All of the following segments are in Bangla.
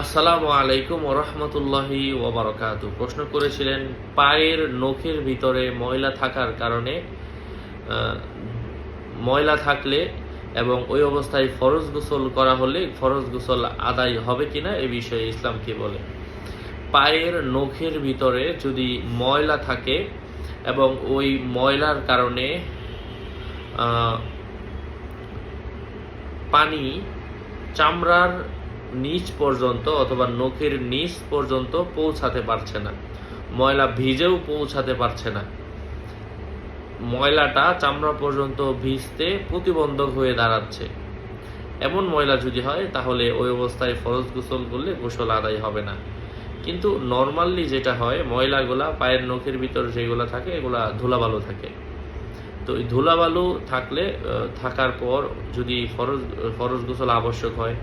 আসসালামু আলাইকুম ওরহমতুল্লাহি ওবরকাত প্রশ্ন করেছিলেন, পায়ের নখের ভিতরে ময়লা থাকার কারণে ময়লা থাকলে এবং ওই অবস্থায় ফরজ গোসল করা হলে ফরজ গোসল আদায় হবে কিনা এ বিষয়ে ইসলাম কি বলে? পায়ের নখের ভিতরে যদি ময়লা থাকে এবং ওই ময়লার কারণে পানি চামড়ার নিচ পর্যন্ত অথবা নখের নিচ পর্যন্ত পৌঁছাতে পারছে না। ময়লা ভিজেও পৌঁছাতে পারছে না। ময়লাটা চামড়া পর্যন্ত ভিজতে প্রতিবন্ধক হয়ে দাঁড়াচ্ছে। এমন ময়লা যদি হয়, তাহলে ওই অবস্থায় ফরজ গোসল করলে গোসল আদায় হবে না। কিন্তু নর্মালি যেটা হয়, ময়লাগুলা পায়ের নখের ভিতর যেগুলো থাকে, এগুলা ধুলাবালো থাকে। তো এই ধুলাবালু থাকলে থাকার পর যদি ফরজ ফরজ গোসল আবশ্যক হয়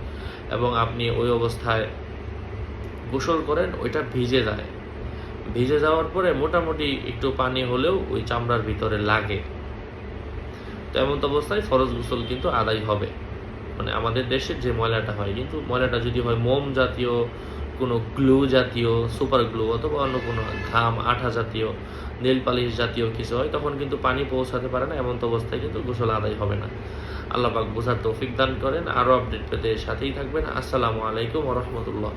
এবং আপনি ওই অবস্থায় গোসল করেন, ওইটা ভিজে যায়। ভিজে যাওয়ার পরে মোটামুটি একটু পানি হলেও ওই চামড়ার ভিতরে লাগে। তো এমন অবস্থায় ফরজ গোসল কিন্তু আদায় হবে। মানে আমাদের দেশের যে ময়লাটা হয়, কিন্তু ময়লাটা যদি হয় মোম জাতীয় কোনো গ্লু জাতীয়, সুপার গ্লু অথবা অন্য কোনো ঘাম, আঠা জাতীয়, নীল পালিশ জাতীয় কিছু হয়, তখন কিন্তু পানি পৌঁছাতে পারে না, এমন তো অবস্থায় কিন্তু গোসল আদায় হবে না। আল্লাহ পাক বোঝার তৌফিক দান করেন আরও আপডেট পেতে সাথেই থাকবেন। আসসালামু আলাইকুম রহমতুল্লাহ।